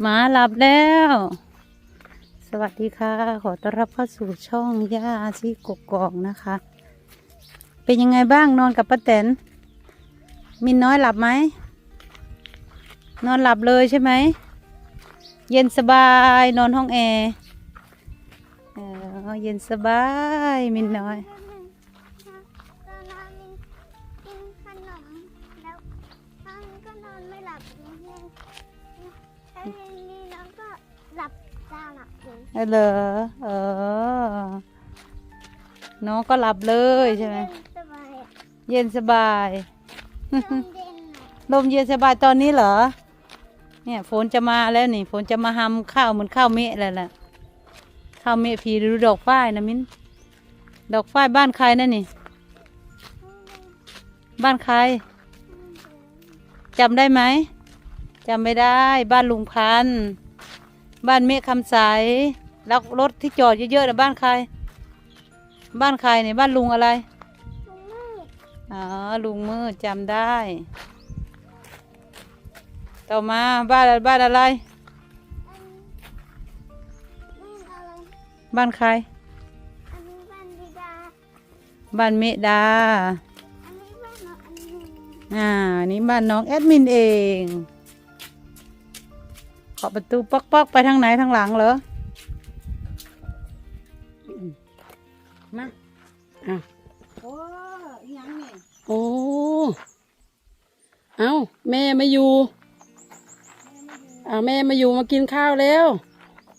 หมาหลับแล้ว สวัสดีค่ะ ขอต้อนรับเข้าสู่ช่องย่าชีกกอกนะคะ เป็นยังไงบ้างนอนกับป้าแตนมินน้อยหลับไหม นอนหลับเลยใช่ไหม เย็นสบายนอนห้องแอร์เออเย็นสบายมินน้อย แล้วตอนนี้ก็นอนไม่หลับเลยแล้วทีนี้น้องก็หลับตาหลับอยู่เออเหรอเออ น้องก็หลับเลยใช่ไหม สบายอะเย็นสบายลมเย็นหน่อยลมเย็นสบายตอนนี้เหรอ เนี่ยฝนจะมาแล้วนี่ฝนจะมาหำข้าวเหมือนข้าวเมะแล้วล่ะ ข้าวเมะผีหรือดอกฝ้ายนะมิ้น ดอกฝ้ายบ้านใครนั่นนี่ บ้านใครจำได้ไหม จำไม่ได้บ้านลุงพันธุ์บ้านเมฆคำใสแล้วรถที่จอดเยอะๆนะบ้านใคร บ้านใครเนี่ยบ้านลุงอะไรลุงมืดอ๋อลุงมืดจำได้ ต่อมาบ้านบ้านอะไรอันนี่อะไรบ้านใครอันนี้บ้านดีดาบ้านเมดาอันนี้บ้านน้องอันนี้อ่า นี่บ้านน้องแอดมินเองเคาะประตูป๊อกป๊อกๆไปทางไหนทางหลังเหรออืมมาอะโอ้ยยังนี่โอ้ เอาแม่ไม่อยู่อ่าแม่มาอยู่มากินข้าวแล้ว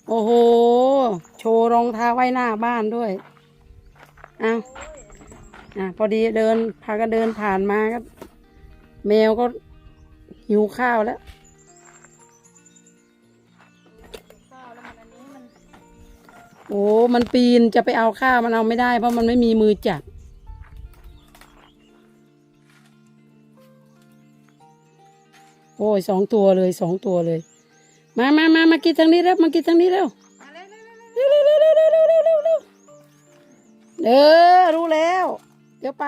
โอ้โห โชว์รองเท้าไว้หน้าบ้านด้วย เอาอะพอดีเดินพากันเดินผ่านมาก็ แมวก็หิวข้าวแล้ว อ้มันปีนจะไปเอาข้าวมันเอาไม่ได้ เพราะมันไม่มีมือจับ โอ้ยสองตัวเลยสองตัวเลย มามามามากินทางนี้แล้วมากินทางนี้แล้วมาเลยเลยเลยเร็วเร็วเร็วเร็วเร็วเร็วเร็วเร็วเออรู้แล้ว เดี๋ยวไป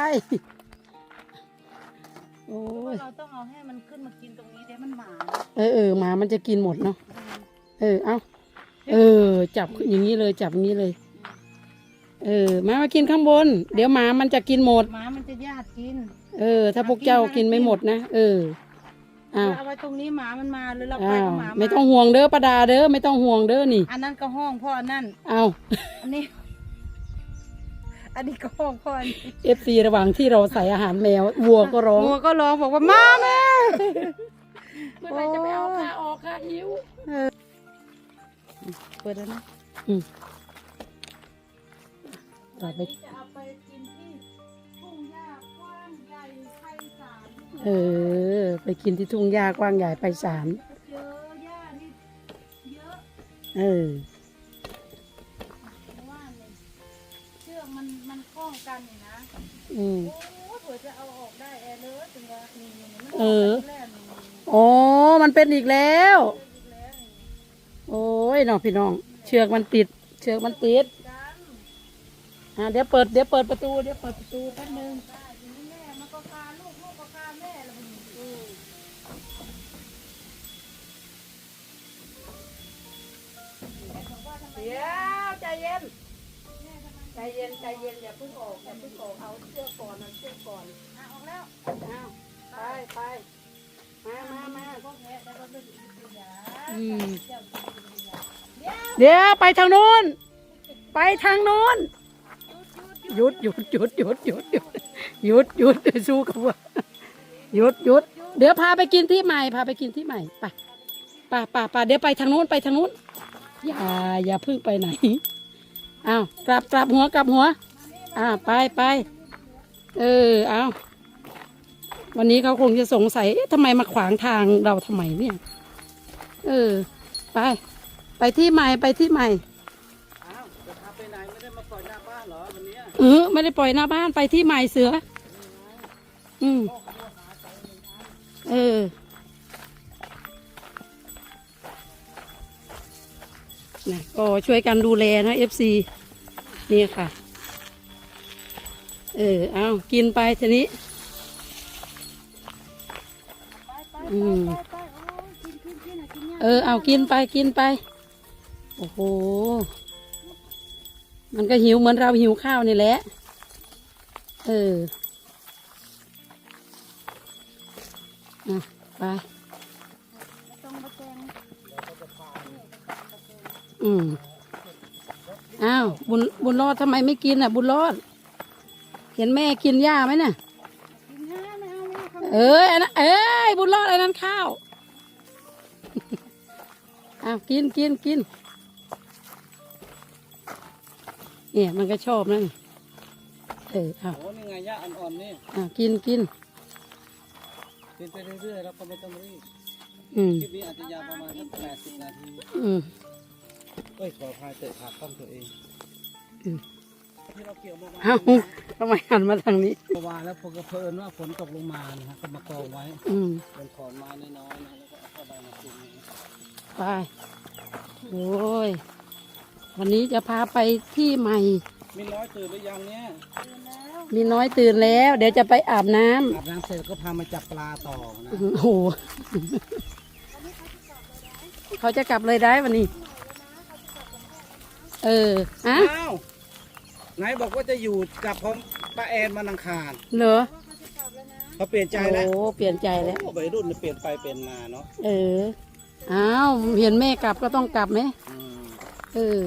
โอ้ยเราต้องเอาให้มันขึ้นมากินตรงนี้เดี๋ยวมันหมา เออเออหมามันจะกินหมดเนาะ เออ เอา เออ จับอย่างนี้เลย จับอย่างนี้เลย เออมามากินข้างบน เดี๋ยวหมามันจะกินหมด หมามันจะญาติกินเออ ถ้าพวกเจ้ากินไม่หมดนะเอออ้าวเอาไว้ตรงนี้หมามันมาหรือเราไปอ้าวกับหมาาไม่ต้องห่วงเด้อประดาเด้อไม่ต้องห่วงเด้อนี่อันนั้นก็ห้องพ่ออันนั่นเอาอันนี้ อันนี้ก็ห้องพ่ออันนี้ เอฟซีระหว่างที่เราใส่อาหารแมววัวก็ร้องงัวก็ร้องบอกว่ามาแม่ เมื่อไหรจะไปเอาค่าออกค่าหิว เปิดแล้วนะต่อไปจะเอาไปกินที่ทุ่งหญ้ากว้างใหญ่ไพศาลเออ ไปกินที่ทุ่งหญ้ากว้างใหญ่ไปสารเจอหญ้านี่เยอะเออเพราะว่าเนี่ยเชือกมันมันคล้องกันนี่นะ อืม โอ้เผื่อจะเอาออกได้แอร์เลยถึงว่านี่นี่มันเออแรกนี่โอ้มันเป็นอีกแล้ว โอ้ยน้องพี่น้อง เชือกมันติด เชือกมันติดอ่าเดี๋ยวเปิดเดี๋ยวเปิดประตูเดี๋ยวเปิดประตูแป๊บนึงแม่มันก็คาลูกลูกก็คาแม่แล้วมันอืมเดี๋ยวใจเย็นใจเย็นใจเย็นอย่าเพิ่งออกอย่าเพิ่งออกเอาเชือกก่อนเอาเชือกก่อนอะออกแล้วอ้าวไปไปมามามาพวกแพ้ได้ก็เป็นอิสยาอืม เดี๋ยวไปทางนู้น ไปทางนู้น หยุดหยุดหยุดหยุดหยุดหยุดหยุดหยุดสู้กับวัวหยุดหยุดเดี๋ยวพาไปกินที่ใหม่ พาไปกินที่ใหม่ไปป่าป่าป่าเดี๋ยวไปทางนู้นไปทางนู้นอย่าอย่าพิ่งไปไหนอ้าวกลับกลับหัวกลับหัว อ่าไปไปเออเอาวันนี้เขาคงจะสงสัยเอ๊ะทำไมมาขวางทางเราทำไมเนี่ย เออ ไป ไปที่ใหม่ไปที่ใหม่อ้าวจะพาไปไหนไม่ได้มาปล่อยหน้าบ้านเหรอวันเนี้ยเออไม่ได้ปล่อยหน้าบ้านไปที่ใหม่เสือ อืมเออนะก็ช่วยกันดูแลนะเอฟซีนี่ค่ะ เออเอากินไปทีนี้ไปไปอืมไปไปโอ้ยกินกินกินอะกินยเออ เอากินไปกินไป โอ้โห มันก็หิวเหมือนเราหิวข้าวนี่แหละ เอออะไปตรงประแจงอืม อ้าว บุญ บุญรอดทำไมไม่กินอะ บุญรอด เห็นแม่กินหญ้าไหมน่ะกินห้าไม่เอาไม่เอาเอ้ยอันนั้นเอ้ย บุญรอดอันนั้นข้าว อ้าว กิน กิน กิน เนี่ยมันก็ชอบนั่นเอออ้าวโอ้นี่ไงย่าอ่อนๆนี่อ้าวกินกินกินไปเรื่อยๆแล้วก็ไม่ต้องรีบอืมคลิปนี้อาจจะยาวประมาณสักแปดสิบนาทีอืม เอ้ยขอพายเตะขาข้องตัวเองอืม ที่เราเกี่ยวเมื่อวานเอ้าทำไมหันมาทางนี้ เมื่อวานแล้วพอก็เพลินว่าฝนตกลงมานะฮะก็มากองไว้อืม เป็นขอนไม้น้อยๆนะแล้วก็เอาเข้าไปมาคุมนะ ไป โอ้ย วันนี้จะพาไปที่ใหม่ มีน้อยตื่นหรือยังเนี่ยมีน้อยตื่นแล้ว เดี๋ยวจะไปอาบน้ำอาบน้ำเสร็จก็พามาจับปลาต่อนะโอ้โหเขาจะกลับเลยได้วันนี้ เออฮะอ้าว ไหนบอกว่าจะอยู่กับพร้อมป้าแอนมานังคารเหรอเขาเปลี่ยนใจแล้วโอ้เปลี่ยนใจแล้ว โอ้วัยรุ่นเนี่ยเปลี่ยนไปเปลี่ยนมาเนาะเอออ้าวเห็นแม่กลับก็ต้องกลับไหมอืม เออ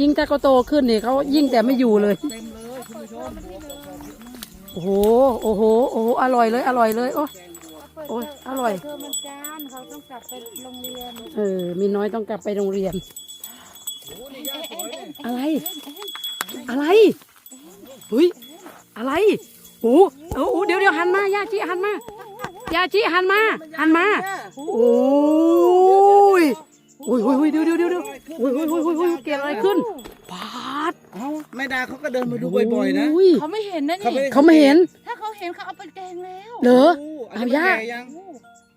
ยิ่งถ้าเขาโตขึ้นเนี่ยเขายิ่งแต่ไม่อยู่เลย เต็มเลยคุณผู้ชมบวกกับความเยอะมากโอ้โห โอ้โห โอ้โห อร่อยเลย อร่อยเลย โอ้ โอ้ยอร่อย เธอมันจานเขาต้องกลับไปโรงเรียนเออ มีน้อยต้องกลับไปโรงเรียนโอ้นี่ย่าสวยเนี่ยอะไร อะไรเฮ้ยอะไรโอ้โอ้โอ้เดี๋ยวเดี๋ยวหันมายาชีหันมายาชีหันมา หันมา โอ้ยโอ้ยโอ้ยโอ้ยเดี๋ยวเดี๋ยวเดี๋ยวเดี๋ยวโอ้ยโอ้ยโอ้ยโอ้ยโอ้ยเกิดอะไรขึ้นปาดเอ้าแม่ดาเขาก็เดินมาดูบ่อยๆนะโอ้ยเขาไม่เห็นนะเขานี่ไม่เขาไม่เห็น ถ้าเขาเห็นเขาเอาไปแกงแล้วเหรอโอันเอานี้มันย่าแก่ยัง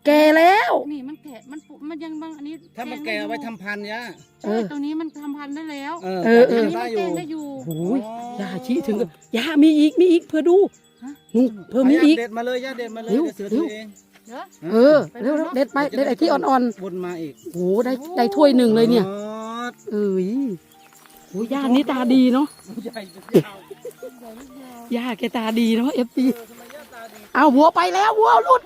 แก่แล้วนี่มันแกะมันปุมันยังบางอันนี้ถ้ามันแก่เอาไว้ทำพันธุ์ย่าเอใช่อตรงนี้มันทำพันธุ์ได้แล้วเออเออเออได้อันอยู่นี้มันแกงได้อยู่โอ้ยยาชีถึงกับยามีอีกมีอีกเพื่อดูฮะนู่นเพิ่มมีอีกเด็ดมาเลยย่าเด็ดมาเลยเร็วเดี๋ยวเสือถือเอง เดี๋ยวเออเร็วเร็วเด็ดไปเด็ดไอ้ที่อ่อนวนมาอีกๆโอ้ได้ได้ถ้วยหนึ่งเลยเนี่ยอ๋อเอ้ยโอ้ย่านี่ตาดีเนาะใหญ่จะยาวย่าแกตาดีเนาะเอฟซีทำไมย่าตาดีเอาวัวไปแล้ววัวหลุด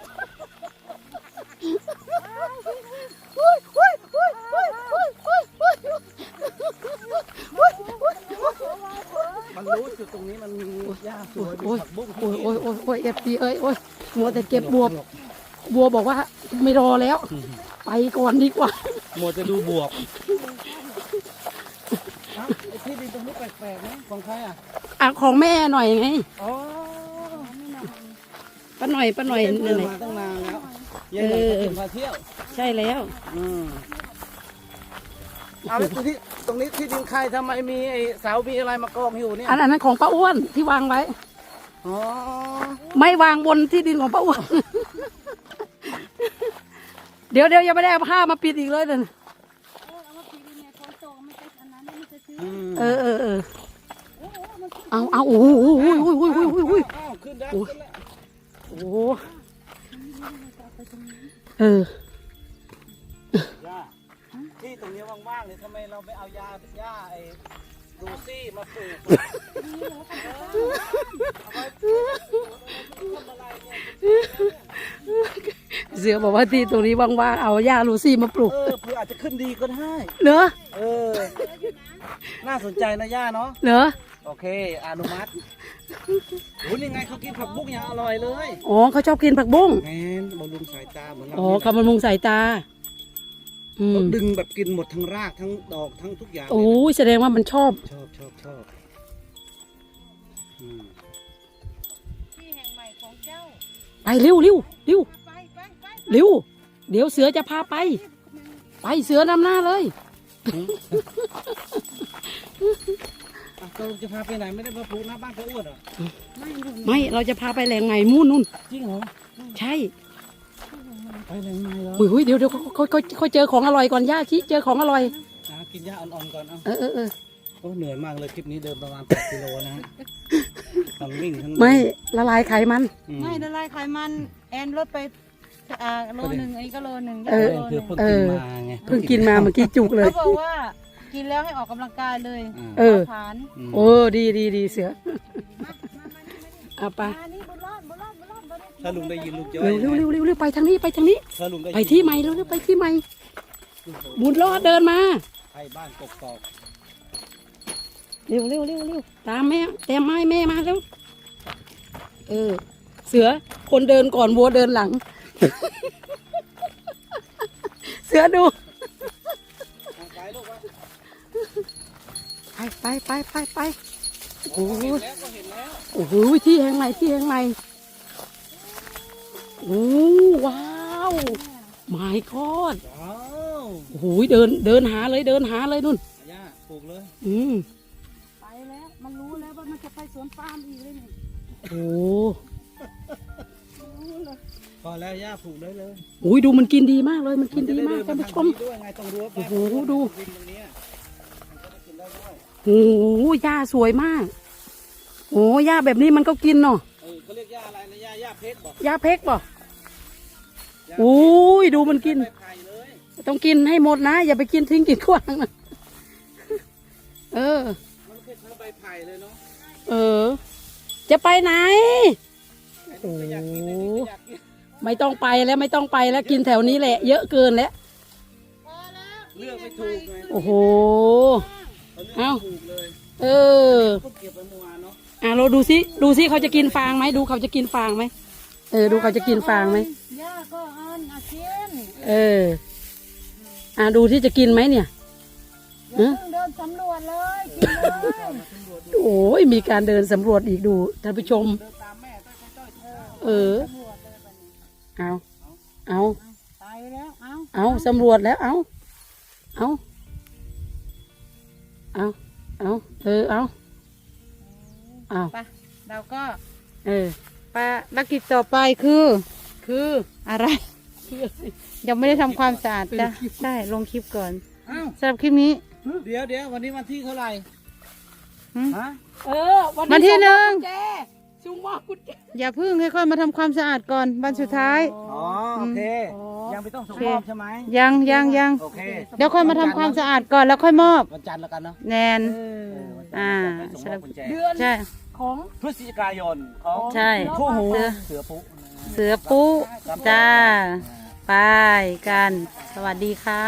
มันรู้จุดตรงนี้มันมีหญ้าสวยมีโอ้ยผักบุ้งโอ้ยโอ้ยโอ้ยโอ้ยเอฟซีเอ้ยโอ้ยมัวแต่เก็บบัว บัวบอกว่าไม่รอแล้ว ไปก่อนดีกว่า หมดจะดูบวบเอ้าไอ้ที่ดินตรงนี้แปลกๆนะของใครอะอะของแม่หน่อยไงอ๋อป้าหน่อยป้าหน่อยเดินั่นนแหละมาตั้งนานแล้วยังไงก็ถึงมาเที่ยว ใช่แล้วอืมเอาแล้วตรงนี้ตรงนี้ที่ดินใครทำไมมีไอ้เสามีอะไรมากองอยู่เนี่ยอันอันนั้นของป้าอ้วนที่วางไว้อ๋อไม่วางบนที่ดินของป้าอ้วน เดี๋ยวเดี๋ยวยังไม่ได้เอาผ้ามาปิดอีกเลยเดินอืมเออเออเออเอาเอาโอ้โหโอ้โหโอ้โหโอ้โหโอ้โหโอ้โหอ้าวขึ้นได้โอ้ยขึ้นแล้วโอ้โหเออย่าที่ตรงนี้ว่างๆเลยทำไมเราไม่เอายาหญ้าไอ้ดูซี่มาปลูกเสือบอกว่าที่ตรงนี้ว่างๆเอาหญ้าลูซี่มาปลูก เออเผื่ออาจจะขึ้นดีก็ได้ เหรอ เออ น่าสนใจนะย่าเนาะ เหรอ โอเค อนุมัติโอ้นี่ไงเขากินผักบุ้งอย่างอร่อยเลยอ๋อเขาชอบกินผักบุ้ง แมนบำรุงสายตาเหมือนเราอ๋อนี่แหละคำบำรุงสายตา อืมเขาดึงแบบกินหมดทั้งรากทั้งดอกทั้งทุกอย่างเลยโอ้ยแสดงว่ามันชอบ ชอบชอบชอบอืมที่แห่งใหม่ของเจ้า ไปเร็วเร็วเร็วไปไปไป เร็ว เดี๋ยวเสือจะพาไป ไปเสือนำหน้าเลยอะเราจะพาไปไหนไม่ได้มาปลูกหน้าบ้านเขาอ้วนเหรอไม่เราจะพาไปแหล่งใหม่มู่นนู่น จริงเหรอใช่ไปแหล่งใหม่เหรอหุยหุยเดี๋ยวเดี๋ยวเขาเขาเขาเขาเจอของอร่อยก่อนย่าชิเจอของอร่อยอะกินหญ้าอ่อนๆก่อนเอะเออเออเออโอ้เหนื่อยมากเลยคลิปนี้เดินประมาณ8กิโลนะฮะทั้งวิ่งทั้งไม่ละลายไขมัน อืไม่ละลายไขมัน แอนลดไป อ่าโลหนึ่งอันนี้ก็โลหนึ่งเออโลหคืนึ่องเพิ่งกินมาไงเพิ่งกินมาเมื่อกี้จุกเลย เขาบอกว่ากินแล้วให้ออกกำลังกายเลยเออผานมโอ้ดีดีดีเสือเอาไปอันนี้บุญรอดบุญรอดบุญรอดบุญรอดถ้าลุงได้ยินลุงจะเร็วเร็วเร็วเร็วเร็วไปทางนี้ไปทางนี้ ถ้าลุงได้ยินไปที่ใหม่เร็วเร็วไปที่ใหม่บุญรอดเดินมาให้บ้านกกอกเร็วเร็วเร็วเร็วตามแม่แตมไม้แม่มาเร็วเออ เสือคนเดินก่อนวัวเดินหลัง เสือดูไปลูกวะไปไปไปไปไปโอ้โหแล้วก็เห็นแล้วโอ้โหที่แห่งใหม่ที่แห่งใหม่โอ้ว้าวไม่กอดว้าวโอ้โหเดินเดินหาเลยเดินหาเลยนุ่นย่าปลูกเลย อืมไปแล้วมันรู้แล้วว่ามันจะไปสวนปาล์มอีกเลยนี่โอ้ พอแล้วย่าปลูกเลยเลยโหดูมันกินดีมากเลยมันกินดีมากจะท่านได้ผู้ชมเดินมาทางนี้ด้วยไงตรงรั้วโอ้โหดูวินตรงเนี้ยมันจะได้กินได้ด้วยโอ้โหหญ้าสวยมากโอ้หญ้าแบบนี้มันก็กินเนาะเออเขาเรียกย่าอะไรนะย่าย่าเพชรบอกหญ้าเพกบ่ย่าโอ้ยดูมันกินไม่ไผ่เลยต้องกินให้หมดนะ อย่าไปกินทิ้งกินขว้างนะเออมันเป็นทั้งใบไผ่เลยเนาะเออ จะไปไหนไอ้นี่ก็อยากกิน ไอ้นี่ก็อยากกินไม่ต้องไปแล้วไม่ต้องไปแล้วกินแถวนี้แหละ เยอะเกินแล้วเลือกไม่ถูกไงโอ้โห เขาเลือกเอ้าไม่ถูกเลยเออเพิ่งเก็บไปเมื่อวานเนาะอะเราดูซิดูซิเขาจะกินฟางไหมดูเขาจะกินฟางไหมเออ ดูเขาจะกินฟางไหมย่าก็เอันอาเชียนเออ อะดูที่จะกินไหมเนี่ย อย่าเพิ่งเดินสำรวจเลยกินเลยโอ้ยมีการเดินสำรวจอีกดูท่านผู้ชม เดินตามแม่ต้อยต้อยต้อยเออ สำรวจเลยบัดนี้ เอาเอาไปแล้วเอ้าเอาสำรวจแล้วเอาเอาเอาเอาเออเอาเอาไปเราก็ เออไปภารกิจต่อไปคือ คืออะไรยังไม่ได้ทำความสะอาดจ้ะใช่ลงคลิปก่อนอ้าวสำหรับคลิปนี้ เดี๋ยวเดี๋ยววันนี้วันที่เท่าไหร่หืมฮะเออวันที่หนึ่ง แจซุมว่ากุญแจอย่าเพึ่งให้ค่อยมาทำความสะอาดก่อนวันสุดท้าย อ๋อโอเคยังไม่ต้องส่งมอบใช่ไหมยังยังยังโอเคเดี๋ยวค่อยมาทำความสะอาดก่อนแล้วค่อยมอบ วันจันทร์แล้วกันเนาะแนน เออวันจันทร์อ่าไปส่งมอบกุญแจเดือนใช่ ของ พฤศจิกายนของใช่ คู่หูเสือ เสือปุ๊เสือปุ๊จ้า ไปกัน สวัสดีค่ะ